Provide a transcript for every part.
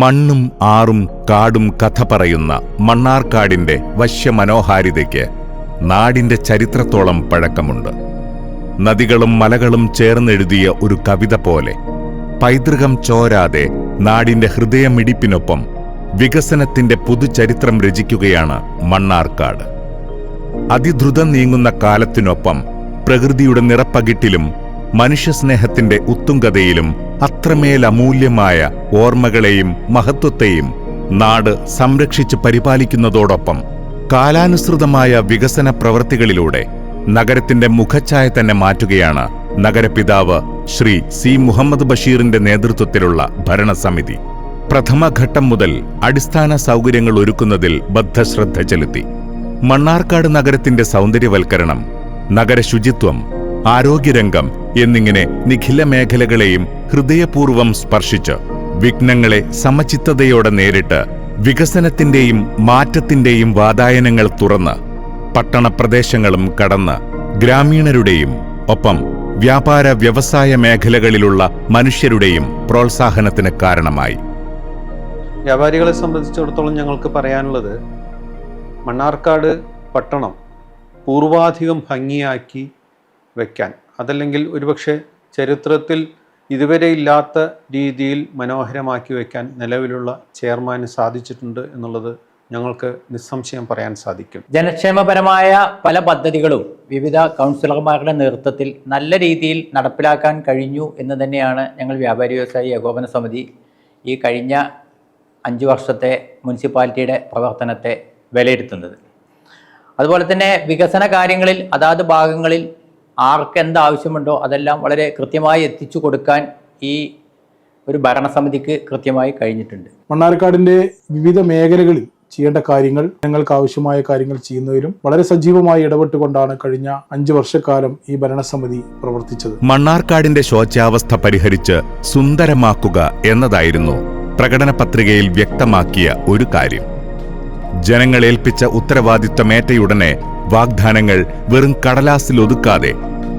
മണ്ണും ആറും കാടും കഥ പറയുന്ന മണ്ണാർക്കാടിന്റെ വശ്യമനോഹാരിതയ്ക്ക് നാടിന്റെ ചരിത്രത്തോളം പഴക്കമുണ്ട്. നദികളും മലകളും ചേർന്നെഴുതിയ ഒരു കവിത പോലെ പൈതൃകം ചോരാതെ നാടിന്റെ ഹൃദയമിടിപ്പിനൊപ്പം വികസനത്തിന്റെ പുതുചരിത്രം രചിക്കുകയാണ് മണ്ണാർക്കാട്. അതിദ്രുതം നീങ്ങുന്ന കാലത്തിനൊപ്പം പ്രകൃതിയുടെ നിറപ്പകിട്ടിലും മനുഷ്യസ്നേഹത്തിന്റെ ഉത്തുംഗതയിലും അത്രമേൽ അമൂല്യമായ ഓർമ്മകളെയും മഹത്വത്തെയും നാട് സംരക്ഷിച്ച് പരിപാലിക്കുന്നതോടൊപ്പം കാലാനുസൃതമായ വികസന പ്രവൃത്തികളിലൂടെ നഗരത്തിന്റെ മുഖച്ഛായ തന്നെ മാറ്റുകയാണ് നഗരപിതാവ് ശ്രീ സി മുഹമ്മദ് ബഷീറിന്റെ നേതൃത്വത്തിലുള്ള ഭരണസമിതി. പ്രഥമഘട്ടം മുതൽ അടിസ്ഥാന സൗകര്യങ്ങൾ ഒരുക്കുന്നതിൽ ബദ്ധശ്രദ്ധ ചെലുത്തി. മണ്ണാർക്കാട് നഗരത്തിന്റെ സൗന്ദര്യവൽക്കരണം നഗരശുചിത്വം ആരോഗ്യരംഗം എന്നിങ്ങനെ നിഖില മേഖലകളെയും ഹൃദയപൂർവം സ്പർശിച്ച് വിഘ്നങ്ങളെ സമചിത്തതയോടെ നേരിട്ട് വികസനത്തിന്റെയും മാറ്റത്തിന്റെയും വാതായനങ്ങൾ തുറന്ന് പട്ടണപ്രദേശങ്ങളും കടന്ന് ഗ്രാമീണരുടെയും ഒപ്പം വ്യാപാര വ്യവസായ മേഖലകളിലുള്ള മനുഷ്യരുടെയും പ്രോത്സാഹനത്തിന് കാരണമായി. വ്യാപാരികളെ സംബന്ധിച്ചിടത്തോളം ഞങ്ങൾക്ക് പറയാനുള്ളത് മണ്ണാർക്കാട് പട്ടണം പൂർവാധികം ഭംഗിയാക്കി വയ്ക്കാൻ അതല്ലെങ്കിൽ ഒരുപക്ഷെ ചരിത്രത്തിൽ ഇതുവരെ ഇല്ലാത്ത രീതിയിൽ മനോഹരമാക്കി വയ്ക്കാൻ നിലവിലുള്ള ചെയർമാന് സാധിച്ചിട്ടുണ്ട് എന്നുള്ളത് ഞങ്ങൾക്ക് നിസ്സംശയം പറയാൻ സാധിക്കും. ജനക്ഷേമപരമായ പല പദ്ധതികളും വിവിധ കൗൺസിലർമാരുടെ നേതൃത്വത്തിൽ നല്ല രീതിയിൽ നടപ്പിലാക്കാൻ കഴിഞ്ഞു എന്ന് തന്നെയാണ് ഞങ്ങൾ വ്യാപാരി വ്യവസായി ഏകോപന സമിതി ഈ കഴിഞ്ഞ അഞ്ച് വർഷത്തെ മുനിസിപ്പാലിറ്റിയുടെ പ്രവർത്തനത്തെ വിലയിരുത്തുന്നത്. അതുപോലെ തന്നെ വികസന കാര്യങ്ങളിൽ അതാത് ഭാഗങ്ങളിൽ ആർക്ക് എന്ത് ആവശ്യമുണ്ടോ അതെല്ലാം വളരെ കൃത്യമായി എത്തിച്ചു കൊടുക്കാൻ ഈ ഒരു ഭരണസമിതിക്ക് കൃത്യമായി കഴിഞ്ഞിട്ടുണ്ട്. മണ്ണാർക്കാടിന്റെ വിവിധ മേഖലകളിൽ ചെയ്യേണ്ട കാര്യങ്ങൾ ജനങ്ങൾക്ക് ആവശ്യമായ കാര്യങ്ങൾ ചെയ്യുന്നതിലും വളരെ സജീവമായി ഇടപെട്ടുകൊണ്ടാണ് കഴിഞ്ഞ അഞ്ചു വർഷക്കാലം ഈ ഭരണസമിതി പ്രവർത്തിച്ചത്. മണ്ണാർക്കാടിന്റെ ശോച്യാവസ്ഥ പരിഹരിച്ച് സുന്ദരമാക്കുക എന്നതായിരുന്നു പ്രകടന പത്രികയിൽ വ്യക്തമാക്കിയ ഒരു കാര്യം. ജനങ്ങൾ ഏൽപ്പിച്ച ഉത്തരവാദിത്തമേറ്റയുടനെ വാഗ്ദാനങ്ങൾ വെറും കടലാസിൽ ഒതുക്കാതെ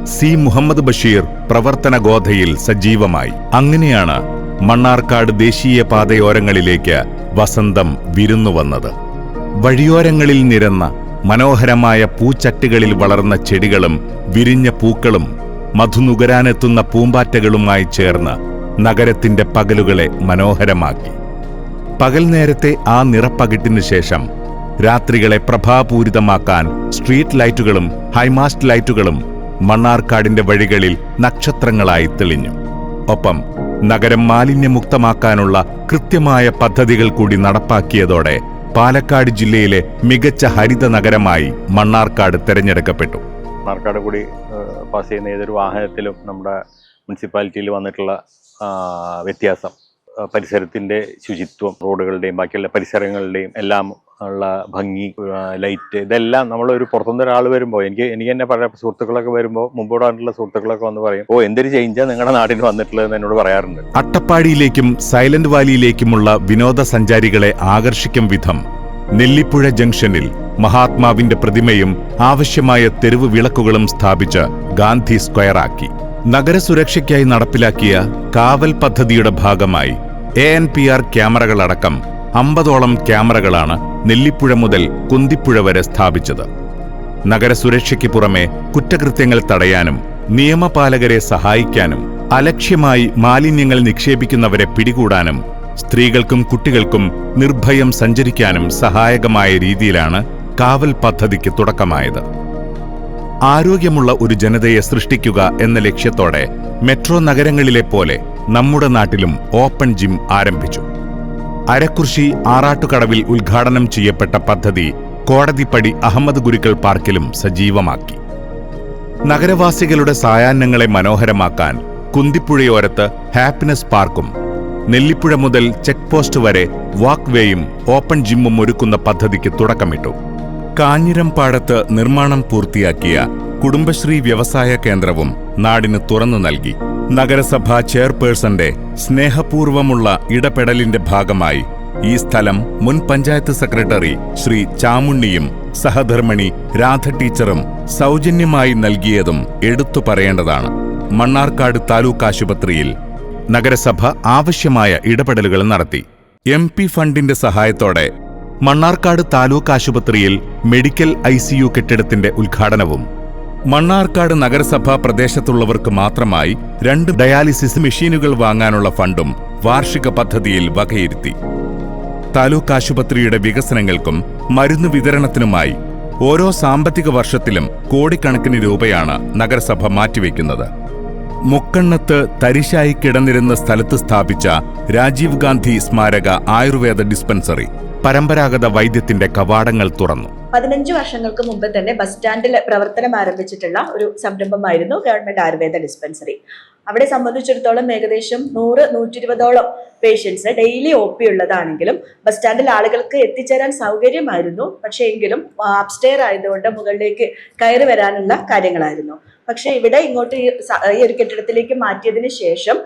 സി മുഹമ്മദ് ബഷീർ പ്രവർത്തന ഗോധയിൽ സജീവമായി. അങ്ങനെയാണ് മണ്ണാർക്കാട് ദേശീയ പാതയോരങ്ങളിലേക്ക് വസന്തം വിരുന്നു വന്നത്. വഴിയോരങ്ങളിൽ നിരന്ന മനോഹരമായ പൂച്ചട്ടികളിൽ വളർന്ന ചെടികളും വിരിഞ്ഞ പൂക്കളും മധുനുകരാനെത്തുന്ന പൂമ്പാറ്റകളുമായി ചേർന്ന് നഗരത്തിന്റെ പകലുകളെ മനോഹരമാക്കി. പകൽ നേരത്തെ ആ നിറപ്പകിട്ടിന് ശേഷം രാത്രികളെ പ്രഭാപൂരിതമാക്കാൻ സ്ട്രീറ്റ് ലൈറ്റുകളും ഹൈമാസ്റ്റ് ലൈറ്റുകളും മണ്ണാർക്കാടിന്റെ വഴികളിൽ നക്ഷത്രങ്ങളായി തെളിഞ്ഞു. ഒപ്പം നഗരം മാലിന്യമുക്തമാക്കാനുള്ള കൃത്യമായ പദ്ധതികൾ കൂടി നടപ്പാക്കിയതോടെ പാലക്കാട് ജില്ലയിലെ മികച്ച ഹരിത നഗരമായി മണ്ണാർക്കാട് തെരഞ്ഞെടുക്കപ്പെട്ടു. മണ്ണാർക്കാട് കൂടി പാസ് ചെയ്യുന്ന ഏതൊരു വാഹനത്തിലും നമ്മുടെ മുനിസിപ്പാലിറ്റിയിൽ വന്നിട്ടുള്ള വ്യത്യാസം. പരിസരത്തിന്റെ ശുചിത്വം റോഡുകളുടെയും ബാക്കിയുള്ള പരിസരങ്ങളുടെയും എല്ലാം ഉള്ള ഭംഗി ലൈറ്റ് ഇതെല്ലാം നമ്മളൊരു പുറത്തുനിന്ന് ഒരാൾ വരുമ്പോൾ എനിക്ക് എനിക്ക് തന്നെ പല സുഹൃത്തുക്കളൊക്കെ വരുമ്പോൾ മുമ്പോട് വന്നിട്ടുള്ള സുഹൃത്തുക്കളൊക്കെ വന്ന് പറയും ഓ എന്തൊരു ചേഞ്ചാണ് നിങ്ങളുടെ നാട്ടിൽ വന്നിട്ടുള്ളതെന്ന് എന്നോട് പറയാറുണ്ട്. അട്ടപ്പാടിയിലേക്കും സൈലന്റ് വാലിയിലേക്കുമുള്ള വിനോദസഞ്ചാരികളെ ആകർഷിക്കും വിധം നെല്ലിപ്പുഴ ജംഗ്ഷനിൽ മഹാത്മാവിന്റെ പ്രതിമയും ആവശ്യമായ തെരുവ് വിളക്കുകളും സ്ഥാപിച്ച് ഗാന്ധി സ്ക്വയറാക്കി. നഗരസുരക്ഷയ്ക്കായി നടപ്പിലാക്കിയ കാവൽ പദ്ധതിയുടെ ഭാഗമായി എ എൻ പി ആർ ക്യാമറകളടക്കം അമ്പതോളം ക്യാമറകളാണ് നെല്ലിപ്പുഴ മുതൽ കുന്തിപ്പുഴ വരെ സ്ഥാപിച്ചത്. നഗരസുരക്ഷയ്ക്ക് പുറമെ കുറ്റകൃത്യങ്ങൾ തടയാനും നിയമപാലകരെ സഹായിക്കാനും അലക്ഷ്യമായി മാലിന്യങ്ങൾ നിക്ഷേപിക്കുന്നവരെ പിടികൂടാനും സ്ത്രീകൾക്കും കുട്ടികൾക്കും നിർഭയം സഞ്ചരിക്കാനും സഹായകമായ രീതിയിലാണ് കാവൽ പദ്ധതിക്ക് തുടക്കമായത്. ആരോഗ്യമുള്ള ഒരു ജനതയെ സൃഷ്ടിക്കുക എന്ന ലക്ഷ്യത്തോടെ മെട്രോ നഗരങ്ങളിലെ പോലെ നമ്മുടെ നാട്ടിലും ഓപ്പൺ ജിം ആരംഭിച്ചു. അരക്കുർശി ആറാട്ടുകടവിൽ ഉദ്ഘാടനം ചെയ്യപ്പെട്ട പദ്ധതി കോടതിപ്പടി അഹമ്മദ് ഗുരുക്കൾ പാർക്കിലും സജീവമാക്കി. നഗരവാസികളുടെ സായാഹ്നങ്ങളെ മനോഹരമാക്കാൻ കുന്തിപ്പുഴയോരത്ത് ഹാപ്പിനെസ് പാർക്കും നെല്ലിപ്പുഴ മുതൽ ചെക്ക് പോസ്റ്റ് വരെ വാക്ക് വേയും ഓപ്പൺ ജിമ്മും ഒരുക്കുന്ന പദ്ധതിക്ക് തുടക്കമിട്ടു. കാഞ്ഞിരംപാടത്ത് നിർമ്മാണം പൂർത്തിയാക്കിയ കുടുംബശ്രീ വ്യവസായ കേന്ദ്രവും നാടിന് തുറന്നു നൽകി. നഗരസഭാ ചെയർപേഴ്സന്റെ സ്നേഹപൂർവമുള്ള ഇടപെടലിന്റെ ഭാഗമായി ഈ സ്ഥലം മുൻ പഞ്ചായത്ത് സെക്രട്ടറി ശ്രീ ചാമുണ്ണിയും സഹധർമ്മിണി രാധ ടീച്ചറും സൗജന്യമായി നൽകിയതും എടുത്തു പറയേണ്ടതാണ്. മണ്ണാർക്കാട് താലൂക്ക് ആശുപത്രിയിൽ നഗരസഭ ആവശ്യമായ ഇടപെടലുകൾ നടത്തി. എം പി ഫണ്ടിന്റെ സഹായത്തോടെ മണ്ണാർക്കാട് താലൂക്ക് ആശുപത്രിയിൽ മെഡിക്കൽ ഐ കെട്ടിടത്തിന്റെ ഉദ്ഘാടനവും മണ്ണാർക്കാട് നഗരസഭാ പ്രദേശത്തുള്ളവർക്ക് മാത്രമായി രണ്ട് ഡയാലിസിസ് മെഷീനുകൾ വാങ്ങാനുള്ള ഫണ്ടും വാർഷിക പദ്ധതിയിൽ വകയിരുത്തി. താലൂക്ക് ആശുപത്രിയുടെ വികസനങ്ങൾക്കും മരുന്ന് വിതരണത്തിനുമായി ഓരോ സാമ്പത്തിക വർഷത്തിലും കോടിക്കണക്കിന് രൂപയാണ് നഗരസഭ മാറ്റിവെക്കുന്നത്. മുക്കണ്ണത്ത് തരിശായി കിടന്നിരുന്ന സ്ഥലത്ത് സ്ഥാപിച്ച രാജീവ് ഗാന്ധി സ്മാരക ആയുർവേദ ഡിസ്പെൻസറി പരമ്പരാഗത വൈദ്യത്തിന്റെ കവാടങ്ങൾ തുറന്നു. പതിനഞ്ച് വർഷങ്ങൾക്ക് മുമ്പ് തന്നെ ബസ് സ്റ്റാൻഡിൽ പ്രവർത്തനം ആരംഭിച്ചിട്ടുള്ള ഒരു സംരംഭമായിരുന്നു ഗവൺമെന്റ് ആയുർവേദ ഡിസ്പെൻസറി. അവിടെ സംബന്ധിച്ചിടത്തോളം ഏകദേശം നൂറ് നൂറ്റി ഇരുപതോളം പേഷ്യൻസ് ഡെയിലി ഒ പി ഉള്ളതാണെങ്കിലും ബസ് സ്റ്റാൻഡിൽ ആളുകൾക്ക് എത്തിച്ചേരാൻ സൗകര്യമായിരുന്നു. പക്ഷേ എങ്കിലും അപ്സ്റ്റെയർ ആയതുകൊണ്ട് മുകളിലേക്ക് കയറി വരാനുള്ള കാര്യങ്ങളായിരുന്നു. പക്ഷേ ഇവിടെ ഇങ്ങോട്ട് ഈ ഒരു കെട്ടിടത്തിലേക്ക് മാറ്റിയതിന് ശേഷം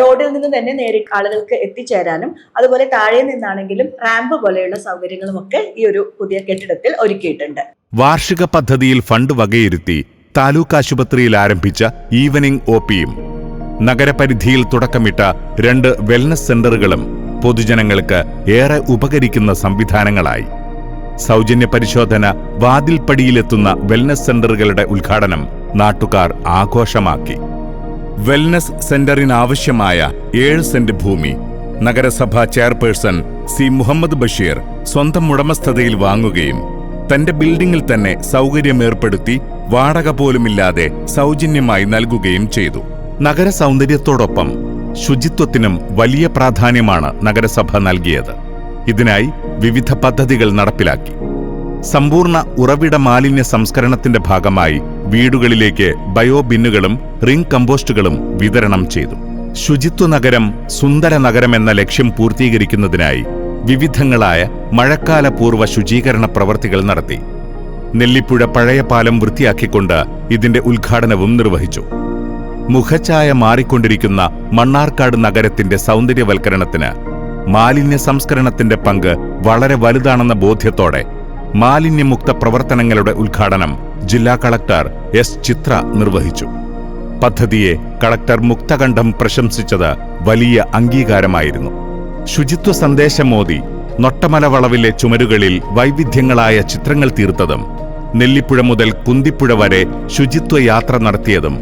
റോഡിൽ നിന്ന് തന്നെ നേരി ആളുകൾക്ക് എത്തിച്ചേരാനും അതുപോലെ താഴെ നിന്നാണെങ്കിലും റാമ്പ് പോലെയുള്ള സൗകര്യങ്ങളും ഒക്കെ ഈ ഒരു പുതിയ കെട്ടിടത്തിൽ ഒരുക്കിയിട്ടുണ്ട്. വാർഷിക പദ്ധതിയിൽ ഫണ്ട് വകയിരുത്തി താലൂക്ക് ആശുപത്രിയിൽ ആരംഭിച്ച ഈവനിംഗ് ഒ പിയും നഗരപരിധിയിൽ തുടക്കമിട്ട രണ്ട് വെൽനസ് സെന്ററുകളും പൊതുജനങ്ങൾക്ക് ഏറെ ഉപകരിക്കുന്ന സംവിധാനങ്ങളായി. സൗജന്യ പരിശോധന വാതിൽപ്പടിയിലെത്തുന്ന വെൽനസ് സെന്ററുകളുടെ ഉദ്ഘാടനം നാട്ടുകാർ ആഘോഷമാക്കി. വെൽനസ് സെന്ററിനാവശ്യമായ ഏഴ് സെന്റ് ഭൂമി. നഗരസഭാ ചെയർപേഴ്സൺ സി മുഹമ്മദ് ബഷീർ സ്വന്തം ഉടമസ്ഥതയിൽ വാങ്ങുകയും തന്റെ ബിൽഡിംഗിൽ തന്നെ സൗകര്യമേർപ്പെടുത്തി വാടക പോലുമില്ലാതെ സൗജന്യമായി നൽകുകയും ചെയ്തു. നഗര സൗന്ദര്യത്തോടൊപ്പം ശുചിത്വത്തിനും വലിയ പ്രാധാന്യമാണ് നഗരസഭ നൽകിയത്. ഇതിനായി വിവിധ പദ്ധതികൾ നടപ്പിലാക്കി. സമ്പൂർണ ഉറവിട മാലിന്യ സംസ്കരണത്തിന്റെ ഭാഗമായി വീടുകളിലേക്ക് ബയോബിന്നുകളും റിംഗ് കമ്പോസ്റ്റുകളും വിതരണം ചെയ്തു. ശുചിത്വ നഗരം സുന്ദര നഗരം എന്ന ലക്ഷ്യം പൂർത്തീകരിക്കുന്നതിനായി വിവിധങ്ങളായ മഴക്കാലപൂർവ ശുചീകരണ പ്രവർത്തികൾ നടത്തി. നെല്ലിപ്പുഴ പഴയ പാലം വൃത്തിയാക്കിക്കൊണ്ട് ഇതിന്റെ ഉദ്ഘാടനവും നിർവഹിച്ചു. മുഖഛായ മാറിക്കൊണ്ടിരിക്കുന്ന മണ്ണാർക്കാട് നഗരത്തിന്റെ സൗന്ദര്യവൽക്കരണത്തിന് മാലിന്യ സംസ്കരണത്തിന്റെ പങ്ക് വളരെ വലുതാണെന്ന ബോധ്യത്തോടെ മാലിന്യമുക്ത പ്രവർത്തനങ്ങളുടെ ഉദ്ഘാടനം ജില്ലാ കളക്ടർ എസ് ചിത്ര നിർവഹിച്ചു. പദ്ധതിയെ കളക്ടർ മുക്തകണ്ഠം പ്രശംസിച്ചത് വലിയ അംഗീകാരമായിരുന്നു. ശുചിത്വ സന്ദേശമോദി നൊട്ടമല വളവിലെ ചുമരുകളിൽ വൈവിധ്യങ്ങളായ ചിത്രങ്ങൾ തീർത്തതും നെല്ലിപ്പുഴ മുതൽ കുന്തിപ്പുഴ വരെ ശുചിത്വ യാത്ര നടത്തിയതും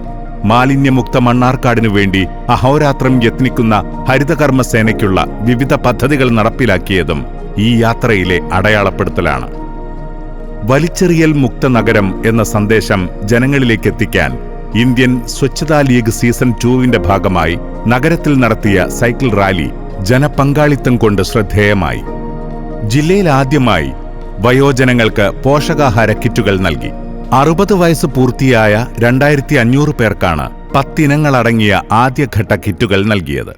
മാലിന്യമുക്ത മണ്ണാർക്കാടിനു വേണ്ടി അഹോരാത്രം യത്നിക്കുന്ന ഹരിതകർമ്മസേനയ്ക്കുള്ള വിവിധ പദ്ധതികൾ നടപ്പിലാക്കിയതും ഈ യാത്രയിലെ അടയാളപ്പെടുത്തലാണ്. വലിച്ചെറിയൽ മുക്ത നഗരം എന്ന സന്ദേശം ജനങ്ങളിലേക്ക് എത്തിക്കാൻ ഇന്ത്യൻ സ്വച്ഛതാ ലീഗ് സീസൺ ടൂവിന്റെ ഭാഗമായി നഗരത്തിൽ നടത്തിയ സൈക്കിൾ റാലി ജനപങ്കാളിത്തം കൊണ്ട് ശ്രദ്ധേയമായി. ജില്ലയിൽ ആദ്യമായി വയോജനങ്ങൾക്ക് പോഷകാഹാര കിറ്റുകൾ നൽകി. അറുപത് വയസ്സ് പൂർത്തിയായ രണ്ടായിരത്തി അഞ്ഞൂറ് പേർക്കാണ് പത്തിനങ്ങളടങ്ങിയ ആദ്യഘട്ട കിറ്റുകൾ നൽകിയത്.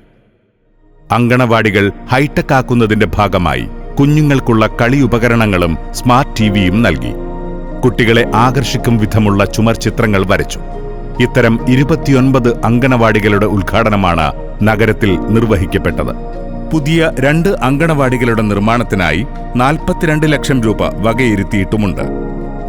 അങ്കണവാടികൾ ഹൈടെക് ആക്കുന്നതിന്റെ ഭാഗമായി കുഞ്ഞുങ്ങൾക്കുള്ള കളി ഉപകരണങ്ങളും സ്മാർട്ട് ടിവിയും നൽകി. കുട്ടികളെ ആകർഷിക്കും വിധമുള്ള ചുമർ ചിത്രങ്ങൾ വരച്ചു. ഇത്തരം ഇരുപത്തിയൊൻപത് അങ്കണവാടികളുടെ ഉദ്ഘാടനമാണ് നഗരത്തിൽ നിർവഹിക്കപ്പെട്ടത്. പുതിയ രണ്ട് അങ്കണവാടികളുടെ നിർമ്മാണത്തിനായി നാൽപ്പത്തിരണ്ട് ലക്ഷം രൂപ വകയിരുത്തിയിട്ടുമുണ്ട്.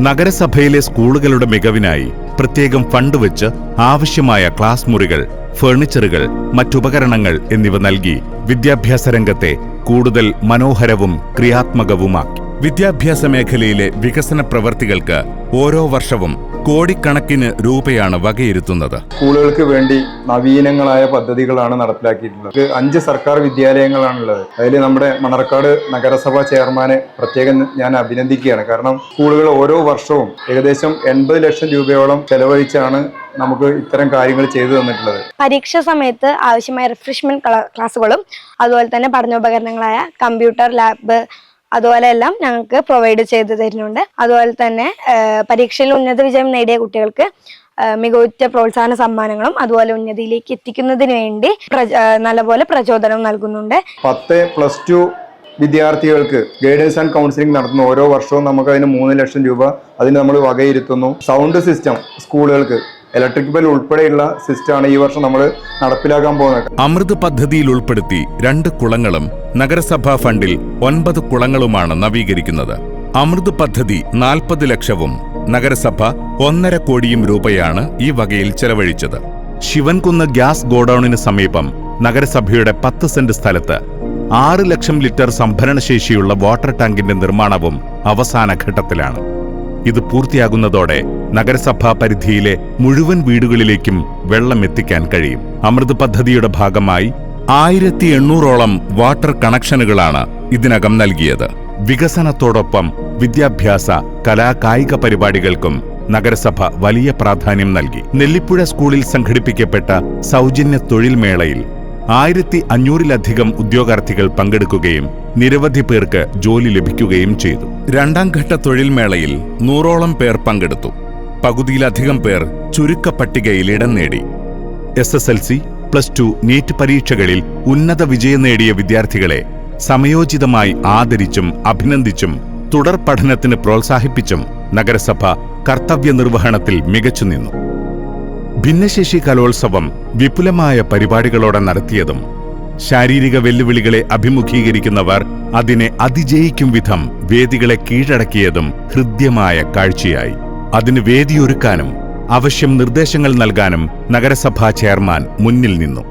നഗരസഭയിലെ സ്കൂളുകളുടെ മികവിനായി പ്രത്യേകം ഫണ്ട് വെച്ച് ആവശ്യമായ ക്ലാസ് മുറികൾ ഫർണിച്ചറുകൾ മറ്റുപകരണങ്ങൾ എന്നിവ നൽകി വിദ്യാഭ്യാസ രംഗത്തെ കൂടുതൽ മനോഹരവും ക്രിയാത്മകവുമാക്കി. വിദ്യാഭ്യാസ മേഖലയിലെ വികസന പ്രവർത്തികൾക്ക് ഓരോ വർഷവും കോടിക്കണക്കിന് രൂപയാണ് വകയിരുത്തുന്നത്. സ്കൂളുകൾക്ക് വേണ്ടി നവീനങ്ങളായ പദ്ധതികളാണ് നടപ്പിലാക്കിയിട്ടുള്ളത്. അഞ്ച് സർക്കാർ വിദ്യാലയങ്ങളാണുള്ളത്. അതിൽ നമ്മുടെ മണർക്കാട് നഗരസഭ ചെയർമാനെ പ്രത്യേകം ഞാൻ അഭിനന്ദിക്കുകയാണ്. കാരണം സ്കൂളുകൾ ഓരോ വർഷവും ഏകദേശം എൺപത് ലക്ഷം രൂപയോളം ചെലവഴിച്ചാണ് നമുക്ക് ഇത്തരം കാര്യങ്ങൾ ചെയ്തു തന്നിട്ടുള്ളത്. പരീക്ഷ സമയത്ത് ആവശ്യമായ റിഫ്രഷ്മെന്റ് ക്ലാസ്സുകളും അതുപോലെ തന്നെ പഠനോപകരണങ്ങളായ കമ്പ്യൂട്ടർ ലാബ് അതുപോലെ എല്ലാം ഞങ്ങൾക്ക് പ്രൊവൈഡ് ചെയ്തു തരുന്നുണ്ട്. അതുപോലെ തന്നെ പരീക്ഷയിൽ ഉന്നത വിജയം നേടിയ കുട്ടികൾക്ക് മികവുറ്റ പ്രോത്സാഹന സമ്മാനങ്ങളും അതുപോലെ ഉന്നതിയിലേക്ക് എത്തിക്കുന്നതിന് വേണ്ടി നല്ലപോലെ പ്രചോദനം നൽകുന്നുണ്ട്. പത്ത് പ്ലസ് ടു വിദ്യാർത്ഥികൾക്ക് ഗൈഡൻസ് ആൻഡ് കൗൺസിലിംഗ് നടത്തുന്ന ഓരോ വർഷവും നമുക്ക് അതിന് മൂന്ന് ലക്ഷം രൂപ അതിന് നമ്മൾ വകയിരുത്തുന്നു. സൗണ്ട് സിസ്റ്റം സ്കൂളുകൾക്ക് ഇലക്ട്രിക് ബിൽ ഉൾപ്പെടെയുള്ള സിസ്റ്റമാണ് ഈ വർഷം നമ്മൾ നടപ്പിലാക്കാൻ പോകുന്നത്. അമൃത് പദ്ധതിയിൽ ഉൾപ്പെടുത്തി രണ്ട് കുളങ്ങളും നഗരസഭാ ഫണ്ടിൽ ഒൻപത് കുളങ്ങളുമാണ് നവീകരിക്കുന്നത്. അമൃത് പദ്ധതി നാൽപ്പത് ലക്ഷവും നഗരസഭ ഒന്നര കോടിയും രൂപയാണ് ഈ വകയിൽ ചെലവഴിച്ചത്. ശിവൻകുന്ന് ഗ്യാസ് ഗോഡൌണിന് സമീപം നഗരസഭയുടെ പത്ത് സെന്റ് സ്ഥലത്ത് ആറ് ലക്ഷം ലിറ്റർ സംഭരണശേഷിയുള്ള വാട്ടർ ടാങ്കിന്റെ നിർമ്മാണവും അവസാന ഘട്ടത്തിലാണ്. ഇത് പൂർത്തിയാകുന്നതോടെ നഗരസഭാ പരിധിയിലെ മുഴുവൻ വീടുകളിലേക്കും വെള്ളം എത്തിക്കാൻ കഴിയും. അമൃത് പദ്ധതിയുടെ ഭാഗമായി ആയിരത്തി എണ്ണൂറോളം വാട്ടർ കണക്ഷനുകളാണ് ഇതിനകം നൽകിയത്. വികസനത്തോടൊപ്പം വിദ്യാഭ്യാസ കലാ കായിക പരിപാടികൾക്കും നഗരസഭ വലിയ പ്രാധാന്യം നൽകി. നെല്ലിപ്പുഴ സ്കൂളിൽ സംഘടിപ്പിക്കപ്പെട്ട സൗജന്യ തൊഴിൽ മേളയിൽ ആയിരത്തി അഞ്ഞൂറിലധികം ഉദ്യോഗാർത്ഥികൾ പങ്കെടുക്കുകയും നിരവധി പേർക്ക് ജോലി ലഭിക്കുകയും ചെയ്തു. രണ്ടാം ഘട്ട തൊഴിൽ മേളയിൽ നൂറോളം പേർ പങ്കെടുത്തു. പകുതിയിലധികം പേർ ചുരുക്ക പട്ടികയിൽ ഇടം നേടി. S S L C plus two NEET പരീക്ഷകളിൽ ഉന്നത വിജയം നേടിയ വിദ്യാർത്ഥികളെ സമയോചിതമായി ആദരിച്ചും അഭിനന്ദിച്ചും തുടർ പഠനത്തിന് പ്രോത്സാഹിപ്പിച്ചും നഗരസഭ കർത്തവ്യ നിർവഹണത്തിൽ മികച്ചുനിന്നു. ഭിന്നശേഷി കലോത്സവം വിപുലമായ പരിപാടികളോടെ നടത്തിയതും ശാരീരിക വെല്ലുവിളികളെ അഭിമുഖീകരിക്കുന്നവർ അതിനെ അതിജയിക്കും വിധം വേദികളെ കീഴടക്കിയതും ഹൃദ്യമായ കാഴ്ചയായി. അതിന് വേദിയൊരുക്കാനും അവശ്യം നിർദ്ദേശങ്ങൾ നൽകാനും നഗരസഭാ ചെയർമാൻ മുന്നിൽ നിന്നു.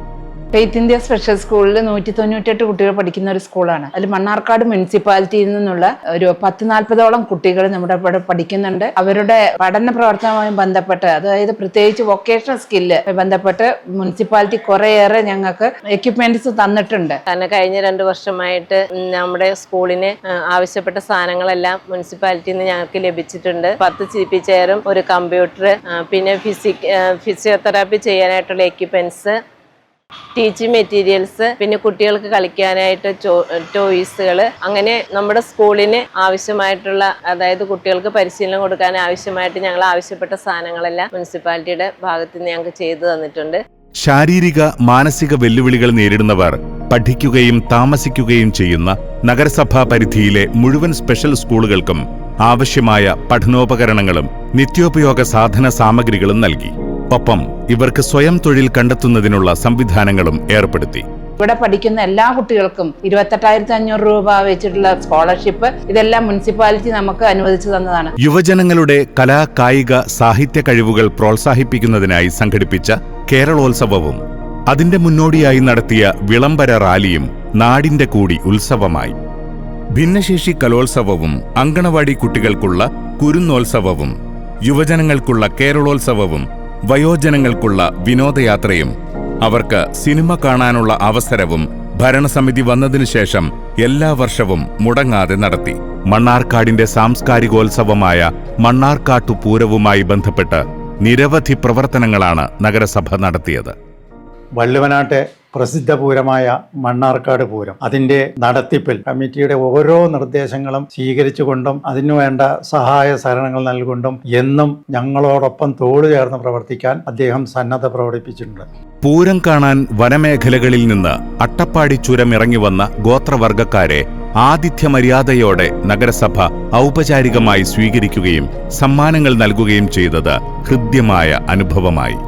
ഫെയ്ത്ത് ഇന്ത്യ സ്പെഷ്യൽ സ്കൂളിൽ നൂറ്റി തൊണ്ണൂറ്റെട്ട് കുട്ടികൾ പഠിക്കുന്ന ഒരു സ്കൂളാണ്. അതിൽ മണ്ണാർക്കാട് മുനിസിപ്പാലിറ്റിയിൽ നിന്നുള്ള ഒരു പത്ത് നാൽപ്പതോളം കുട്ടികൾ നമ്മുടെ ഇവിടെ പഠിക്കുന്നുണ്ട്. അവരുടെ പഠന പ്രവർത്തനവുമായി ബന്ധപ്പെട്ട് അതായത് പ്രത്യേകിച്ച് വൊക്കേഷണൽ സ്കില്ല് ബന്ധപ്പെട്ട് മുനിസിപ്പാലിറ്റി കുറേയേറെ ഞങ്ങൾക്ക് എക്യുപ്മെന്റ്സ് തന്നിട്ടുണ്ട്. കാരണം കഴിഞ്ഞ രണ്ട് വർഷമായിട്ട് നമ്മുടെ സ്കൂളിന് ആവശ്യപ്പെട്ട സാധനങ്ങളെല്ലാം മുനിസിപ്പാലിറ്റിയിൽ നിന്ന് ഞങ്ങൾക്ക് ലഭിച്ചിട്ടുണ്ട്. പത്ത് സി പി ചെയറും ഒരു കമ്പ്യൂട്ടർ പിന്നെ ഫിസിക് ഫിസിയോതെറാപ്പി ചെയ്യാനായിട്ടുള്ള എക്യുപ്മെന്റ്സ് ടീച്ചിങ് മെറ്റീരിയൽസ് പിന്നെ കുട്ടികൾക്ക് കളിക്കാനായിട്ട് ടോയ്സുകൾ അങ്ങനെ നമ്മുടെ സ്കൂളിന് ആവശ്യമായിട്ടുള്ള അതായത് കുട്ടികൾക്ക് പരിശീലനം കൊടുക്കാൻ ആവശ്യമായിട്ട് ഞങ്ങൾ ആവശ്യപ്പെട്ട സാധനങ്ങളെല്ലാം മുനിസിപ്പാലിറ്റിയുടെ ഭാഗത്ത് നിന്ന് ഞങ്ങൾക്ക് ചെയ്തു തന്നിട്ടുണ്ട്. ശാരീരിക മാനസിക വെല്ലുവിളികൾ നേരിടുന്നവർ പഠിക്കുകയും താമസിക്കുകയും ചെയ്യുന്ന നഗരസഭാ പരിധിയിലെ മുഴുവൻ സ്പെഷ്യൽ സ്കൂളുകൾക്കും ആവശ്യമായ പഠനോപകരണങ്ങളും നിത്യോപയോഗ സാധന സാമഗ്രികളും നൽകി. ഒപ്പം ഇവർക്ക് സ്വയം തൊഴിൽ കണ്ടെത്തുന്നതിനുള്ള സംവിധാനങ്ങളും ഏർപ്പെടുത്തി. ഇവിടെ പഠിക്കുന്ന എല്ലാ കുട്ടികൾക്കും ഇരുപത്തെട്ടായിരത്തി അഞ്ഞൂറ് രൂപ വെച്ചിട്ടുള്ള സ്കോളർഷിപ്പ് ഇതെല്ലാം മുനിസിപ്പാലിറ്റി നമുക്ക് അനുവദിച്ചു തന്നതാണ്. യുവജനങ്ങളുടെ കലാ കായിക സാഹിത്യ കഴിവുകൾ പ്രോത്സാഹിപ്പിക്കുന്നതിനായി സംഘടിപ്പിച്ച കേരളോത്സവവും അതിന്റെ മുന്നോടിയായി നടത്തിയ വിളംബര റാലിയും നാടിന്റെ കൂടി ഉത്സവമായി. ഭിന്നശേഷി കലോത്സവവും അങ്കണവാടി കുട്ടികൾക്കുള്ള കുരുന്നോത്സവവും യുവജനങ്ങൾക്കുള്ള കേരളോത്സവവും വയോജനങ്ങൾക്കുള്ള വിനോദയാത്രയും അവർക്ക് സിനിമ കാണാനുള്ള അവസരവും ഭരണസമിതി വന്നതിനു ശേഷം എല്ലാ വർഷവും മുടങ്ങാതെ നടത്തി. മണ്ണാർക്കാടിന്റെ സാംസ്കാരികോത്സവമായ മണ്ണാർക്കാട്ടു പൂരവുമായി ബന്ധപ്പെട്ട് നിരവധി പ്രവർത്തനങ്ങളാണ് നഗരസഭ നടത്തിയത്. വള്ളുവനാട്ടെ പ്രസിദ്ധ പൂരമായ മണ്ണാർക്കാട് പൂരം. അതിന്റെ നടത്തിപ്പിൽ കമ്മിറ്റിയുടെ ഓരോ നിർദ്ദേശങ്ങളും സ്വീകരിച്ചുകൊണ്ടും അതിനുവേണ്ട സഹായ സഹകരണങ്ങൾ നൽകൊണ്ടും എന്നും ഞങ്ങളോടൊപ്പം തോളു ചേർന്ന് പ്രവർത്തിക്കാൻ അദ്ദേഹം സന്നദ്ധ പ്രകടിപ്പിച്ചിട്ടുണ്ട്. പൂരം കാണാൻ വനമേഖലകളിൽ നിന്ന് അട്ടപ്പാടി ചുരം ഇറങ്ങി വന്ന ഗോത്രവർഗക്കാരെ ആതിഥ്യ മര്യാദയോടെ നഗരസഭ ഔപചാരികമായി സ്വീകരിക്കുകയും സമ്മാനങ്ങൾ നൽകുകയും ചെയ്തത് ഹൃദ്യമായ അനുഭവമായി.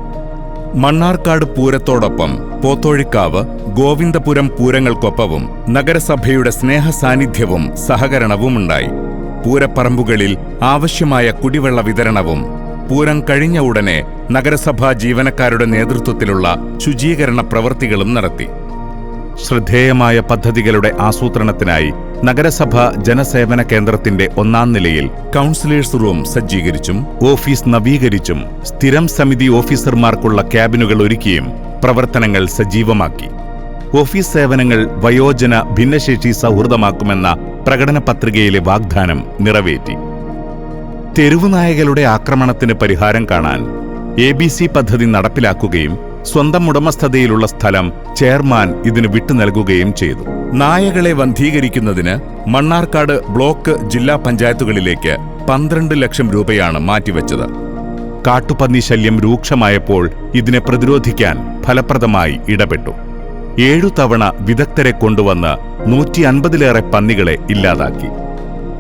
മണ്ണാർക്കാട് പൂരത്തോടൊപ്പം പോത്തോഴിക്കാവ് ഗോവിന്ദപുരം പൂരങ്ങൾക്കൊപ്പവും നഗരസഭയുടെ സ്നേഹ സ്നേഹസാന്നിധ്യവും സഹകരണവുമുണ്ടായി. പൂരപ്പറമ്പുകളിൽ ആവശ്യമായ കുടിവെള്ള വിതരണവും പൂരം കഴിഞ്ഞ ഉടനെ നഗരസഭാ ജീവനക്കാരുടെ നേതൃത്വത്തിലുള്ള ശുചീകരണ പ്രവൃത്തികളും നടത്തി. ശ്രദ്ധേയമായ പദ്ധതികളുടെ ആസൂത്രണത്തിനായി നഗരസഭ ജനസേവന കേന്ദ്രത്തിന്റെ ഒന്നാം നിലയിൽ കൗൺസിലേഴ്സ് റൂം സജ്ജീകരിച്ചും ഓഫീസ് നവീകരിച്ചും സ്ഥിരം സമിതി ഓഫീസർമാർക്കുള്ള ക്യാബിനുകൾ ഒരുക്കിയും പ്രവർത്തനങ്ങൾ സജീവമാക്കി. ഓഫീസ് സേവനങ്ങൾ വയോജന ഭിന്നശേഷി സൗഹൃദമാക്കുമെന്ന പ്രകടന പത്രികയിലെ വാഗ്ദാനം നിറവേറ്റി. തെരുവുനായകളുടെ ആക്രമണത്തിന് പരിഹാരം കാണാൻ എ പദ്ധതി നടപ്പിലാക്കുകയും സ്വന്തം ഉടമസ്ഥതയിലുള്ള സ്ഥലം ചെയർമാൻ ഇതിന് വിട്ടു നൽകുകയും ചെയ്തു. നായകളെ വന്ധീകരിക്കുന്നതിന് മണ്ണാർക്കാട് ബ്ലോക്ക് ജില്ലാ പഞ്ചായത്തുകളിലേക്ക് പന്ത്രണ്ട് ലക്ഷം രൂപയാണ് മാറ്റിവെച്ചത്. കാട്ടുപന്നി ശല്യം രൂക്ഷമായപ്പോൾ ഇതിനെ പ്രതിരോധിക്കാൻ ഫലപ്രദമായി ഇടപെട്ടു. ഏഴു തവണ വിദഗ്ധരെ കൊണ്ടുവന്ന് നൂറ്റി അൻപതിലേറെ പന്നികളെ ഇല്ലാതാക്കി.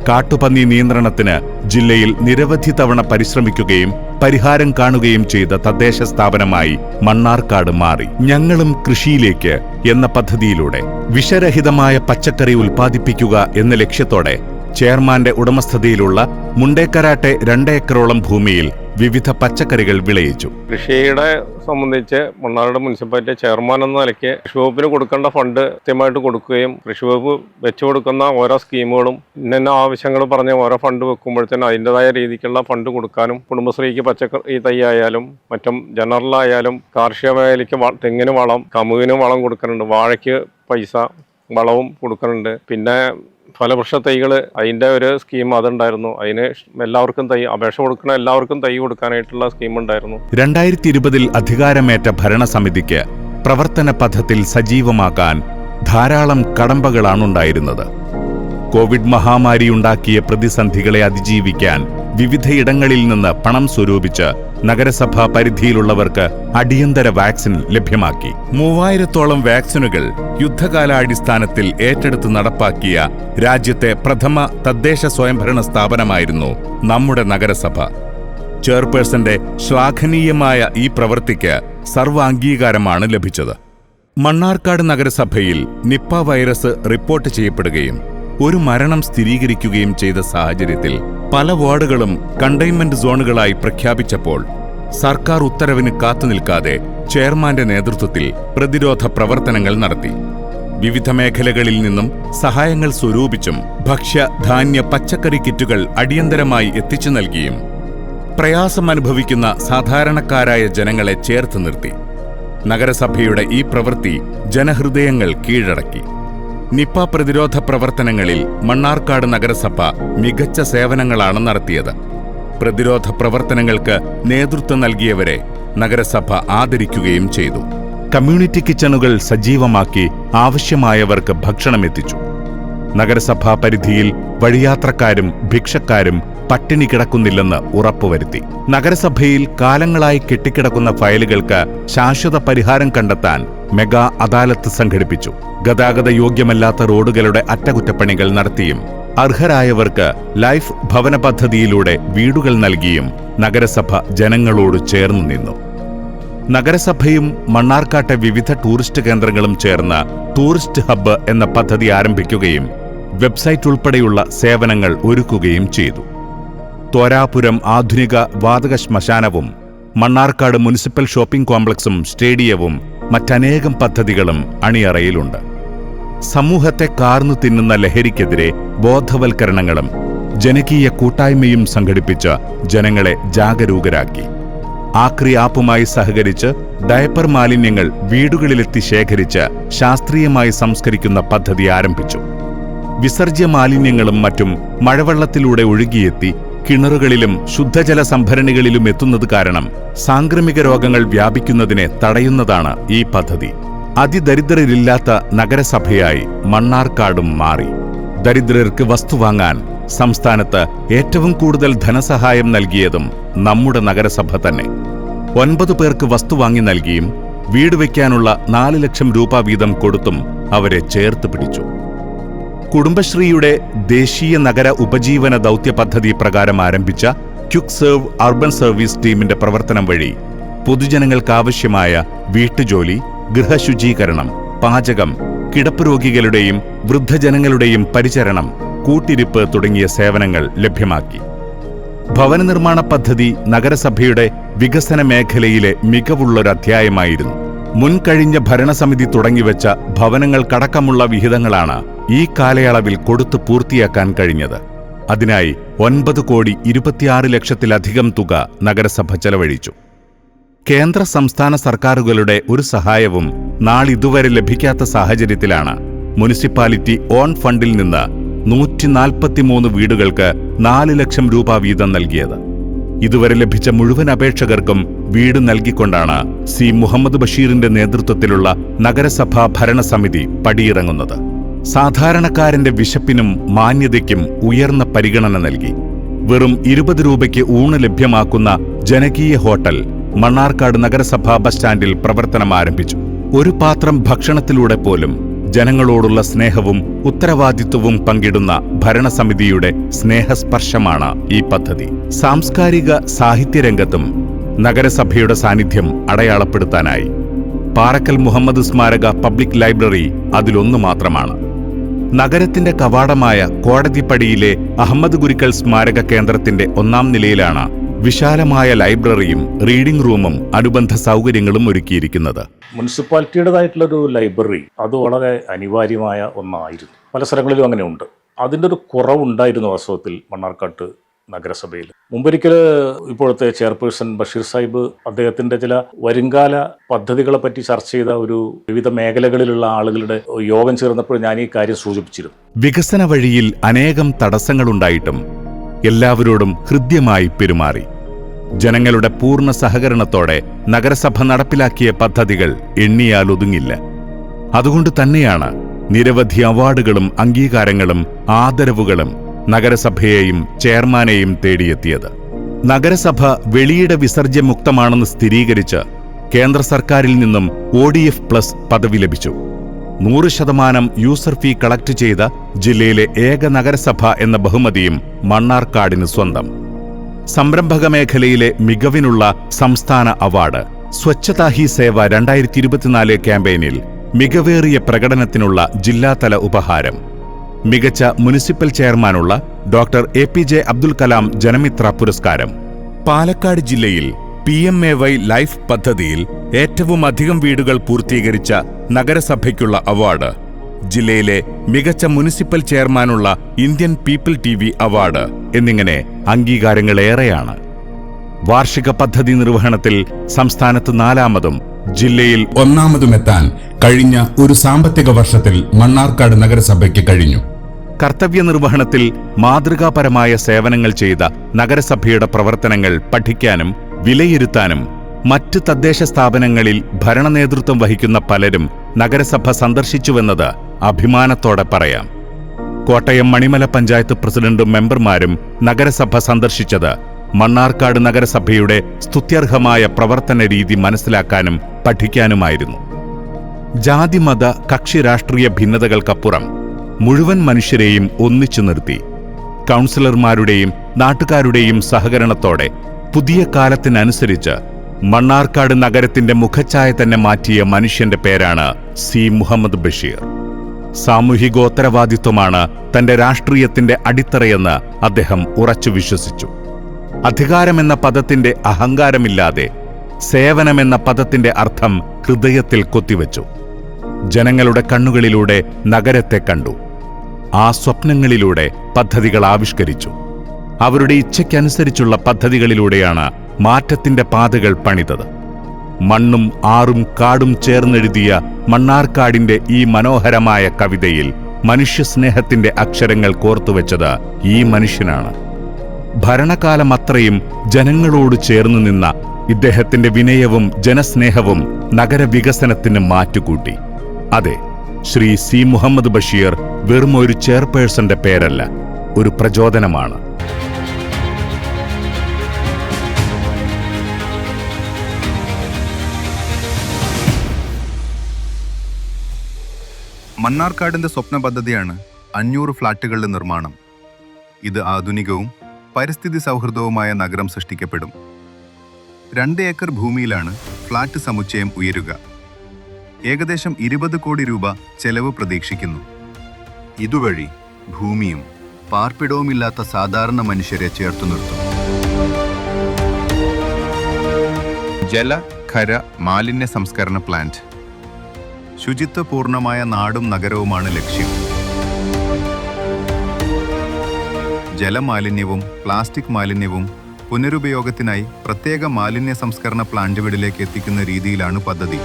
കാട്ടുപന്നി നിയന്ത്രണത്തിന് ജില്ലയിൽ നിരവധി തവണ പരിശ്രമിക്കുകയും പരിഹാരം കാണുകയും ചെയ്ത തദ്ദേശ സ്ഥാപനമായി മണ്ണാർക്കാട് മാറി. ഞങ്ങളും കൃഷിയിലേക്ക് എന്ന പദ്ധതിയിലൂടെ വിഷരഹിതമായ പച്ചക്കറി ഉൽപ്പാദിപ്പിക്കുക എന്ന ലക്ഷ്യത്തോടെ ചെയർമാന്റെ ഉടമസ്ഥതയിലുള്ള മുണ്ടേക്കരാട്ടെ രണ്ടേക്കറോളം ഭൂമിയിൽ വിവിധ പച്ചക്കറികൾ വിളയിച്ചു. കൃഷിയുടെ സംബന്ധിച്ച് മണ്ണാർക്കാട് മുനിസിപ്പാലിറ്റി ചെയർമാൻ എന്ന നിലയ്ക്ക് കൃഷി വകുപ്പിന് കൊടുക്കേണ്ട ഫണ്ട് കൃത്യമായിട്ട് കൊടുക്കുകയും കൃഷി വകുപ്പ് വെച്ചു കൊടുക്കുന്ന ഓരോ സ്കീമുകളും ഇന്ന ആവശ്യങ്ങൾ പറഞ്ഞ് ഓരോ ഫണ്ട് വെക്കുമ്പോഴത്തേനും അതിന്റെതായ രീതിക്കുള്ള ഫണ്ട് കൊടുക്കാനും കുടുംബശ്രീക്ക് പച്ചക്കറി തൈ ആയാലും മറ്റും ജനറലായാലും കാർഷിക മേഖലയ്ക്ക് തെങ്ങിന് വളം കമുകിന് വളം കൊടുക്കുന്നുണ്ട് വാഴയ്ക്ക് പൈസ വളവും കൊടുക്കുന്നുണ്ട്. പിന്നെ ഫലവൃക്ഷ തൈകൾ അതിന്റെ ഒരു സ്കീം അതുണ്ടായിരുന്നു. അതിന് എല്ലാവർക്കും തൈ അപേക്ഷ കൊടുക്കണ എല്ലാവർക്കും തൈ കൊടുക്കാനായിട്ടുള്ള സ്കീം ഉണ്ടായിരുന്നു. രണ്ടായിരത്തി ഇരുപതിൽ അധികാരമേറ്റ ഭരണസമിതിക്ക് പ്രവർത്തന പഥത്തിൽ സജീവമാക്കാൻ ധാരാളം കടമ്പകളാണുണ്ടായിരുന്നത്. കോവിഡ് മഹാമാരിയുണ്ടാക്കിയ പ്രതിസന്ധികളെ അതിജീവിക്കാൻ വിവിധയിടങ്ങളിൽ നിന്ന് പണം സ്വരൂപിച്ച് നഗരസഭാ പരിധിയിലുള്ളവർക്ക് അടിയന്തര വാക്സിൻ ലഭ്യമാക്കി. മൂവായിരത്തോളം വാക്സിനുകൾ യുദ്ധകാലാടിസ്ഥാനത്തിൽ ഏറ്റെടുത്ത് നടപ്പാക്കിയ രാജ്യത്തെ പ്രഥമ തദ്ദേശ സ്വയംഭരണ സ്ഥാപനമായിരുന്നു നമ്മുടെ നഗരസഭ. ചെയർപേഴ്സന്റെ ശ്ലാഘനീയമായ ഈ പ്രവൃത്തിക്ക് സർവാംഗീകാരമാണ് ലഭിച്ചത്. മണ്ണാർക്കാട് നഗരസഭയിൽ നിപ്പ വൈറസ് റിപ്പോർട്ട് ചെയ്യപ്പെടുകയും ഒരു മരണം സ്ഥിരീകരിക്കുകയും ചെയ്ത സാഹചര്യത്തിൽ പല വാർഡുകളും കണ്ടെയ്ൻമെന്റ് സോണുകളായി പ്രഖ്യാപിച്ചപ്പോൾ സർക്കാർ ഉത്തരവിന് കാത്തുനിൽക്കാതെ ചെയർമാന്റെ നേതൃത്വത്തിൽ പ്രതിരോധ പ്രവർത്തനങ്ങൾ നടത്തി. വിവിധ മേഖലകളിൽ നിന്നും സഹായങ്ങൾ സ്വരൂപിച്ചും ഭക്ഷ്യ ധാന്യ പച്ചക്കറി കിറ്റുകൾ അടിയന്തരമായി എത്തിച്ചു നൽകിയും പ്രയാസം അനുഭവിക്കുന്ന സാധാരണക്കാരായ ജനങ്ങളെ ചേർത്ത് നിർത്തി. നഗരസഭയുടെ ഈ പ്രവൃത്തി ജനഹൃദയങ്ങൾ കീഴടക്കി. നിപ്പ പ്രതിരോധ പ്രവർത്തനങ്ങളിൽ മണ്ണാർക്കാട് നഗരസഭ മികച്ച സേവനങ്ങളാണ് നടത്തിയത്. പ്രതിരോധ പ്രവർത്തനങ്ങൾക്ക് നേതൃത്വം നൽകിയവരെ നഗരസഭ ആദരിക്കുകയും ചെയ്തു. കമ്മ്യൂണിറ്റി കിച്ചണുകൾ സജീവമാക്കി ആവശ്യമായവർക്ക് ഭക്ഷണം എത്തിച്ചു. നഗരസഭാ പരിധിയിൽ വഴിയാത്രക്കാരും ഭിക്ഷക്കാരും പട്ടിണി കിടക്കുന്നില്ലെന്ന് ഉറപ്പുവരുത്തി. നഗരസഭയിൽ കാലങ്ങളായി കെട്ടിക്കിടക്കുന്ന ഫയലുകൾക്ക് ശാശ്വത പരിഹാരം കണ്ടെത്താൻ മെഗാ അദാലത്ത് സംഘടിപ്പിച്ചു. ഗതാഗത യോഗ്യമല്ലാത്ത റോഡുകളുടെ അറ്റകുറ്റപ്പണികൾ നടത്തിയും അർഹരായവർക്ക് ലൈഫ് ഭവന പദ്ധതിയിലൂടെ വീടുകൾ നൽകിയും നഗരസഭ ജനങ്ങളോട് ചേർന്നു നിന്നു. നഗരസഭയും മണ്ണാർക്കാട്ടെ വിവിധ ടൂറിസ്റ്റ് കേന്ദ്രങ്ങളും ചേർന്ന് ടൂറിസ്റ്റ് ഹബ്ബ് എന്ന പദ്ധതി ആരംഭിക്കുകയും വെബ്സൈറ്റ് ഉൾപ്പെടെയുള്ള സേവനങ്ങൾ ഒരുക്കുകയും ചെയ്തു. തോരാപുരം ആധുനിക വാതക ശ്മശാനവും മണ്ണാർക്കാട് മുനിസിപ്പൽ ഷോപ്പിംഗ് കോംപ്ലക്സും സ്റ്റേഡിയവും മറ്റനേകം പദ്ധതികളും അണിയറയിലുണ്ട്. സമൂഹത്തെ കാർന്നു തിന്നുന്ന ലഹരിക്കെതിരെ ബോധവൽക്കരണങ്ങളും ജനകീയ കൂട്ടായ്മയും സംഘടിപ്പിച്ച് ജനങ്ങളെ ജാഗരൂകരാക്കി. ആക്രി ആപ്പുമായി സഹകരിച്ച് ഡയപ്പർ മാലിന്യങ്ങൾ വീടുകളിലെത്തി ശേഖരിച്ച് ശാസ്ത്രീയമായി സംസ്കരിക്കുന്ന പദ്ധതി ആരംഭിച്ചു. വിസർജ്യ മാലിന്യങ്ങളും മറ്റും മഴവെള്ളത്തിലൂടെ ഒഴുകിയെത്തി കിണറുകളിലും ശുദ്ധജല സംഭരണികളിലും എത്തുന്നത് കാരണം സാംക്രമിക രോഗങ്ങൾ വ്യാപിക്കുന്നതിനെ തടയുന്നതാണ് ഈ പദ്ധതി. അതിദരിദ്രരില്ലാത്ത നഗരസഭയായി മണ്ണാർക്കാടും മാറി. ദരിദ്രർക്ക് വസ്തു വാങ്ങാൻ സംസ്ഥാനത്ത് ഏറ്റവും കൂടുതൽ ധനസഹായം നൽകിയതും നമ്മുടെ നഗരസഭ തന്നെ. ഒൻപത് പേർക്ക് വസ്തു വാങ്ങി നൽകിയും വീട് വയ്ക്കാനുള്ള നാല് ലക്ഷം രൂപ വീതം കൊടുത്തും അവരെ ചേർത്ത് പിടിച്ചു. കുടുംബശ്രീയുടെ ദേശീയ നഗര ഉപജീവന ദൗത്യ പദ്ധതി പ്രകാരം ആരംഭിച്ച ക്യുക് സെർവ് അർബൻ സർവീസ് ടീമിന്റെ പ്രവർത്തനം വഴി പൊതുജനങ്ങൾക്കാവശ്യമായ വീട്ടുജോലി ഗൃഹശുചീകരണം പാചകം കിടപ്പ് രോഗികളുടെയും വൃദ്ധജനങ്ങളുടെയും പരിചരണം കൂട്ടിരിപ്പ് തുടങ്ങിയ സേവനങ്ങൾ ലഭ്യമാക്കി. ഭവന നിർമ്മാണ പദ്ധതി നഗരസഭയുടെ വികസന മേഖലയിലെ മികവുള്ളൊരധ്യായമായിരുന്നു. മുൻകഴിഞ്ഞ ഭരണസമിതി തുടങ്ങിവെച്ച ഭവനങ്ങൾക്കടക്കമുള്ള വിഹിതങ്ങളാണ് ഈ കാലയളവിൽ കൊടുത്തു പൂർത്തിയാക്കാൻ കഴിഞ്ഞത്. അതിനായി ഒൻപത് കോടി ഇരുപത്തിയാറ് ലക്ഷത്തിലധികം തുക നഗരസഭ ചെലവഴിച്ചു. കേന്ദ്ര സംസ്ഥാന സർക്കാരുകളുടെ ഒരു സഹായവും നാളിതുവരെ ലഭിക്കാത്ത സാഹചര്യത്തിലാണ് മുനിസിപ്പാലിറ്റി ഓൺ ഫണ്ടിൽ നിന്ന് നൂറ്റി നാൽപ്പത്തിമൂന്ന് വീടുകൾക്ക് നാല് ലക്ഷം രൂപ വീതം നൽകിയത്. ഇതുവരെ ലഭിച്ച മുഴുവൻ അപേക്ഷകർക്കും വീട് നൽകിക്കൊണ്ടാണ് സി മുഹമ്മദ് ബഷീറിന്റെ നേതൃത്വത്തിലുള്ള നഗരസഭാ ഭരണസമിതി പടിയിറങ്ങുന്നത്. സാധാരണക്കാരന്റെ വിശപ്പിനും മാന്യതയ്ക്കും ഉയർന്ന പരിഗണന നൽകി. വെറും ഇരുപത് രൂപയ്ക്ക് ഊണ് ലഭ്യമാക്കുന്ന ജനകീയ ഹോട്ടൽ മണ്ണാർക്കാട് നഗരസഭാ ബസ് സ്റ്റാൻഡിൽ പ്രവർത്തനം ആരംഭിച്ചു. ഒരു പാത്രം ഭക്ഷണത്തിലൂടെ പോലും ജനങ്ങളോടുള്ള സ്നേഹവും ഉത്തരവാദിത്വവും പങ്കിടുന്ന ഭരണസമിതിയുടെ സ്നേഹസ്പർശമാണ് ഈ പദ്ധതി. സാംസ്കാരിക സാഹിത്യരംഗത്തും നഗരസഭയുടെ സാന്നിധ്യം അടയാളപ്പെടുത്താനായി. പാറക്കൽ മുഹമ്മദ് സ്മാരക പബ്ലിക് ലൈബ്രറി അതിലൊന്നു മാത്രമാണ്. നഗരത്തിന്റെ കവാടമായ കോടതിപ്പടിയിലെ അഹമ്മദ് ഗുരുക്കൾ സ്മാരക കേന്ദ്രത്തിന്റെ ഒന്നാം നിലയിലാണ് വിശാലമായ ലൈബ്രറിയും റീഡിംഗ് റൂമും അനുബന്ധ സൗകര്യങ്ങളും ഒരുക്കിയിരിക്കുന്നത്. മുനിസിപ്പാലിറ്റിയുടേതായിട്ടുള്ളൊരു ലൈബ്രറി അത് വളരെ അനിവാര്യമായ ഒന്നായിരുന്നു. പല സ്ഥലങ്ങളിലും അങ്ങനെ ഉണ്ട് അതിന്റെ ഒരു കുറവുണ്ടായിരുന്നു വാസ്തവത്തിൽ മണ്ണാർക്കാട്ട് നഗരസഭയിൽ. മുമ്പൊരിക്കൽ ഇപ്പോഴത്തെ ചെയർപേഴ്സൺ ബഷീർ സാഹിബ് അദ്ദേഹത്തിന്റെ ചില വരുംകാല പദ്ധതികളെ പറ്റി ചർച്ച ചെയ്ത ഒരു വിവിധ മേഖലകളിലുള്ള ആളുകളുടെ യോഗം ചേർന്നപ്പോൾ ഞാൻ ഈ കാര്യം സൂചിപ്പിച്ചിരുന്നു. വികസന വഴിയിൽ അനേകം തടസ്സങ്ങളുണ്ടായിട്ടും എല്ലാവരോടും ഹൃദ്യമായി പെരുമാറി. ജനങ്ങളുടെ പൂർണ സഹകരണത്തോടെ നഗരസഭ നടപ്പിലാക്കിയ പദ്ധതികൾ എണ്ണിയാൽ ഒതുങ്ങില്ല. അതുകൊണ്ട് തന്നെയാണ് നിരവധി അവാർഡുകളും അംഗീകാരങ്ങളും ആദരവുകളും നഗരസഭയെയും ചെയർമാനെയും തേടിയെത്തിയത്. നഗരസഭ വെളിയിട വിസർജ്യമുക്തമാണെന്ന് സ്ഥിരീകരിച്ച് കേന്ദ്ര സർക്കാരിൽ നിന്നും ഒ ഡി എഫ് പ്ലസ് പദവി ലഭിച്ചു. നൂറ് ശതമാനം യൂസർ ഫീ കളക്ട് ചെയ്ത ജില്ലയിലെ ഏക നഗരസഭ എന്ന ബഹുമതിയും മണ്ണാർക്കാടിന് സ്വന്തം. സംരംഭക മേഖലയിലെ മികവിനുള്ള സംസ്ഥാന അവാർഡ്. സ്വച്ഛതാ ഹി സേവ രണ്ടായിരത്തി ഇരുപത്തിനാല് ക്യാമ്പയിനിൽ മികവേറിയ പ്രകടനത്തിനുള്ള ജില്ലാതല ഉപഹാരം. മികച്ച municipal ചെയർമാനുള്ള doctor A P J Abdul Kalam Janamitra പുരസ്കാരം. പാലക്കാട് ജില്ലയിൽ P M A Y life പദ്ധതിയിൽ ഏറ്റവും അധികം വീടുകൾ പൂർത്തീകരിച്ച നഗരസഭയ്ക്കുള്ള അവാർഡ്. ജില്ലയിലെ മികച്ച municipal ചെയർമാനുള്ള Indian people T V award എന്നിങ്ങനെ അംഗീകാരങ്ങളേറെയാണ്. വാർഷിക പദ്ധതി നിർവഹണത്തിൽ സംസ്ഥാനത്ത് നാലാമതും ജില്ലയിൽ ഒന്നാമതുമെത്താൻ കഴിഞ്ഞ ഒരു സാമ്പത്തിക വർഷത്തിൽ മണ്ണാർക്കാട് നഗരസഭയ്ക്ക് കഴിഞ്ഞു. കർത്തവ്യ നിർവഹണത്തിൽ മാതൃകാപരമായ സേവനങ്ങൾ ചെയ്ത നഗരസഭയുടെ പ്രവർത്തനങ്ങൾ പഠിക്കാനും വിലയിരുത്താനും മറ്റ് തദ്ദേശ സ്ഥാപനങ്ങളിൽ ഭരണനേതൃത്വം വഹിക്കുന്ന പലരും നഗരസഭ സന്ദർശിച്ചുവെന്നത് അഭിമാനത്തോടെ പറയാം. കോട്ടയം മണിമല പഞ്ചായത്ത് പ്രസിഡന്റും മെമ്പർമാരും നഗരസഭ സന്ദർശിച്ചത് മണ്ണാർക്കാട് നഗരസഭയുടെ സ്തുത്യർഹമായ പ്രവർത്തന രീതി മനസ്സിലാക്കാനും പഠിക്കാനുമായിരുന്നു. ജാതിമത കക്ഷി രാഷ്ട്രീയ ഭിന്നതകൾക്കപ്പുറം മുഴുവൻ മനുഷ്യരെയും ഒന്നിച്ചു നിർത്തി. കൗൺസിലർമാരുടെയും നാട്ടുകാരുടെയും സഹകരണത്തോടെ പുതിയ കാലത്തിനനുസരിച്ച് മണ്ണാർക്കാട് നഗരത്തിന്റെ മുഖച്ഛായ തന്നെ മാറ്റിയ മനുഷ്യന്റെ പേരാണ് സി. മുഹമ്മദ് ബഷീർ. സാമൂഹികോത്തരവാദിത്വമാണ് തന്റെ രാഷ്ട്രീയത്തിന്റെ അടിത്തറയെന്ന് അദ്ദേഹം ഉറച്ചു വിശ്വസിച്ചു. അധികാരമെന്ന പദത്തിന്റെ അഹങ്കാരമില്ലാതെ സേവനമെന്ന പദത്തിന്റെ അർത്ഥം ഹൃദയത്തിൽ കൊത്തിവെച്ചു. ജനങ്ങളുടെ കണ്ണുകളിലൂടെ നഗരത്തെ കണ്ടു. ആ സ്വപ്നങ്ങളിലൂടെ പദ്ധതികൾ ആവിഷ്കരിച്ചു. അവരുടെ ഇച്ഛയ്ക്കനുസരിച്ചുള്ള പദ്ധതികളിലൂടെയാണ് മാറ്റത്തിന്റെ പാതകൾ പണിതത്. മണ്ണും ആറും കാടും ചേർന്നെഴുതിയ മണ്ണാർക്കാടിന്റെ ഈ മനോഹരമായ കവിതയിൽ മനുഷ്യസ്നേഹത്തിന്റെ അക്ഷരങ്ങൾ കോർത്തുവെച്ചത് ഈ മനുഷ്യനാണ്. ഭരണകാലം അത്രയും ജനങ്ങളോട് ചേർന്നു നിന്ന ഇദ്ദേഹത്തിന്റെ വിനയവും ജനസ്നേഹവും നഗരവികസനത്തിന് മാറ്റുകൂട്ടി. അതെ ശ്രീ സി മുഹമ്മദ് ബഷീർ വെറും ഒരു ചെയർപേഴ്സന്റെ പേരല്ല ഒരു പ്രചോദനമാണ്. മണ്ണാർക്കാടിന്റെ സ്വപ്ന പദ്ധതിയാണ് അഞ്ഞൂറ് ഫ്ളാറ്റുകളുടെ നിർമ്മാണം. ഇത് ആധുനികവും പരിസ്ഥിതി സൗഹൃദവുമായ നഗരം സൃഷ്ടിക്കപ്പെടും. രണ്ട് ഏക്കർ ഭൂമിയിലാണ് ഫ്ളാറ്റ് സമുച്ചയം ഉയരുക. ഏകദേശം ഇരുപത് കോടി രൂപ ചെലവ് പ്രതീക്ഷിക്കുന്നു. ഇതുവഴി ഭൂമിയും പാർപ്പിടവുമില്ലാത്ത സാധാരണ മനുഷ്യരെ ചേർത്തു നിർത്തും. ജല ഖര മാലിന്യ സംസ്കരണ പ്ലാന്റ്. ശുചിത്വപൂർണമായ നാടും നഗരവുമാണ് ലക്ഷ്യം. ജലമാലിന്യവും പ്ലാസ്റ്റിക് മാലിന്യവും പുനരുപയോഗത്തിനായി പ്രത്യേക മാലിന്യ സംസ്കരണ പ്ലാന്റുകളിലേക്ക് എത്തിക്കുന്ന രീതിയിലാണ് പദ്ധതി.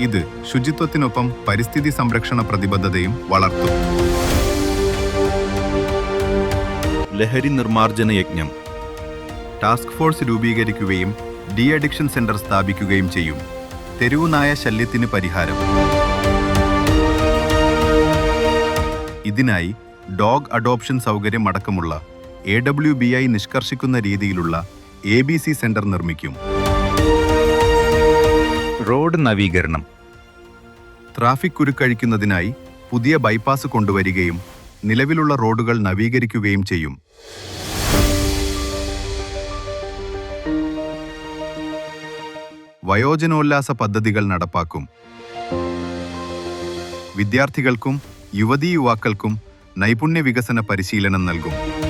ഇത് ശുചിത്വത്തിനൊപ്പം പരിസ്ഥിതി സംരക്ഷണ പ്രതിബദ്ധതയും വളർത്തും. ലഹരി നിർമാർജന യജ്ഞം. ടാസ്ക് ഫോഴ്സ് രൂപീകരിക്കുകയും ഡി അഡിക്ഷൻ സെന്റർ സ്ഥാപിക്കുകയും ചെയ്യും. തെരുവുനായ ശല്യത്തിന് പരിഹാരം. ഇതിനായി ഡോഗ് അഡോപ്ഷൻ സൗകര്യം അടക്കമുള്ള എ ഡബ്ല്യു ബി ഐ നിഷ്കർഷിക്കുന്ന രീതിയിലുള്ള എ ബി സി സെന്റർ നിർമ്മിക്കും. റോഡ് നവീകരണം. ട്രാഫിക് കുരുക്കഴിക്കുന്നതിനായി പുതിയ ബൈപ്പാസ് കൊണ്ടുവരികയും നിലവിലുള്ള റോഡുകൾ നവീകരിക്കുകയും ചെയ്യും. വയോജനോല്ലാസ പദ്ധതികൾ നടപ്പാക്കും. വിദ്യാർത്ഥികൾക്കും യുവതീ യുവാക്കൾക്കും നൈപുണ്യ വികസന പരിശീലനം നൽകും.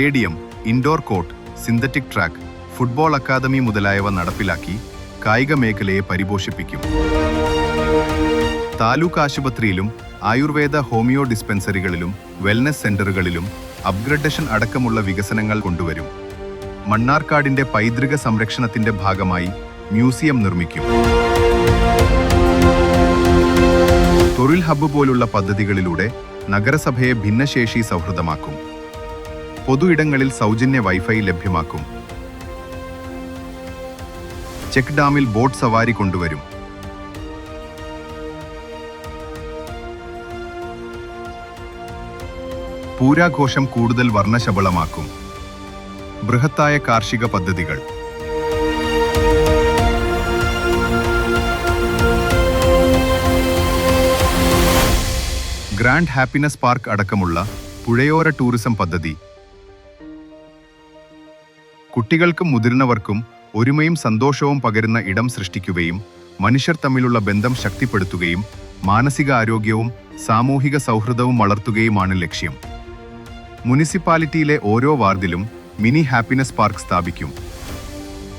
Stadium indoor court synthetic track football academy മുതലായവ നടപ്പിലാക്കി കായിക മേഖലയെ പരിപോഷിപ്പിക്കും. താലൂക്ക് ആശുപത്രിയിലും ആയുർവേദ ഹോമിയോ ഡിസ്പെൻസറികളിലും വെൽനസ് സെന്ററുകളിലും അപ്ഗ്രഡേഷൻ അടക്കമുള്ള വികസനങ്ങൾ കൊണ്ടുവരും. മണ്ണാർക്കാടിന്റെ പൈതൃക സംരക്ഷണത്തിന്റെ ഭാഗമായി മ്യൂസിയം നിർമ്മിക്കും. തൊഴിൽ ഹബ്ബ് പോലുള്ള പദ്ധതികളിലൂടെ നഗരസഭയെ ഭിന്നശേഷി സൗഹൃദമാക്കും. പൊതുയിടങ്ങളിൽ സൗജന്യ വൈഫൈ ലഭ്യമാക്കും. ചെക്ക് ഡാമിൽ ബോട്ട് സവാരി കൊണ്ടുവരും. പൂരാഘോഷം കൂടുതൽ വർണശബളമാക്കും. ബൃഹത്തായ കാർഷിക പദ്ധതികൾ. ഗ്രാൻഡ് ഹാപ്പിനെസ് പാർക്ക് അടക്കമുള്ള പുഴയോര ടൂറിസം പദ്ധതി. കുട്ടികൾക്കും മുതിർന്നവർക്കും ഒരുമയും സന്തോഷവും പകരുന്ന ഇടം സൃഷ്ടിക്കുകയും മനുഷ്യർ തമ്മിലുള്ള ബന്ധം ശക്തിപ്പെടുത്തുകയും മാനസിക ആരോഗ്യവും സാമൂഹിക സൗഹൃദവും വളർത്തുകയുമാണ് ലക്ഷ്യം. മുനിസിപ്പാലിറ്റിയിലെ ഓരോ വാർഡിലും മിനി ഹാപ്പിനെസ് പാർക്ക് സ്ഥാപിക്കും.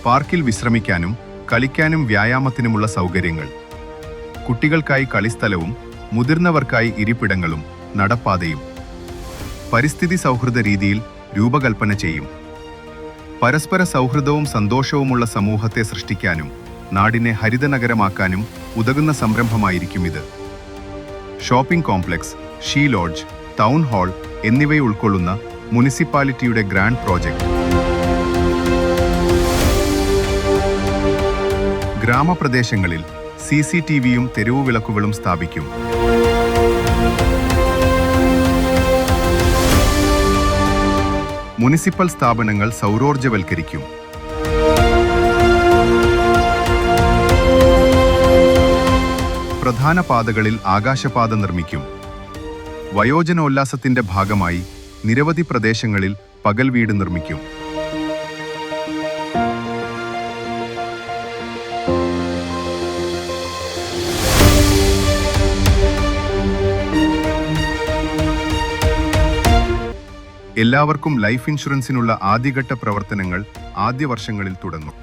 പാർക്കിൽ വിശ്രമിക്കാനും കളിക്കാനും വ്യായാമത്തിനുമുള്ള സൗകര്യങ്ങൾ. കുട്ടികൾക്കായി കളിസ്ഥലവും മുതിർന്നവർക്കായി ഇരിപ്പിടങ്ങളും നടപ്പാതയും. പരിസ്ഥിതി സൗഹൃദ രീതിയിൽ രൂപകൽപ്പന ചെയ്യും. പരസ്പര സൗഹൃദവും സന്തോഷവുമുള്ള സമൂഹത്തെ സൃഷ്ടിക്കാനും നാടിനെ ഹരിത നഗരമാക്കാനും ഉതകുന്ന സംരംഭമായിരിക്കും ഇത്. Shopping complex she lodge town hall എന്നിവയെ ഉൾക്കൊള്ളുന്ന മുനിസിപ്പാലിറ്റിയുടെ ഗ്രാൻഡ് പ്രോജക്റ്റ് ഗ്രാമപ്രദേശങ്ങളിൽ സി സി ടി വിയും തെരുവുവിളക്കുകളും സ്ഥാപിക്കും. മുനിസിപ്പൽ സ്ഥാപനങ്ങൾ സൗരോർജവൽക്കരിക്കും പ്രധാന പാതകളിൽ ആകാശപാത നിർമ്മിക്കും. വയോജനോല്ലാസത്തിന്റെ ഭാഗമായി നിരവധി പ്രദേശങ്ങളിൽ പകൽ വീട് നിർമ്മിക്കും. എല്ലാവർക്കും ലൈഫ് ഇൻഷുറൻസിനുള്ള ആദ്യഘട്ട പ്രവർത്തനങ്ങൾ ആദ്യ വർഷങ്ങളിൽ തുടങ്ങും.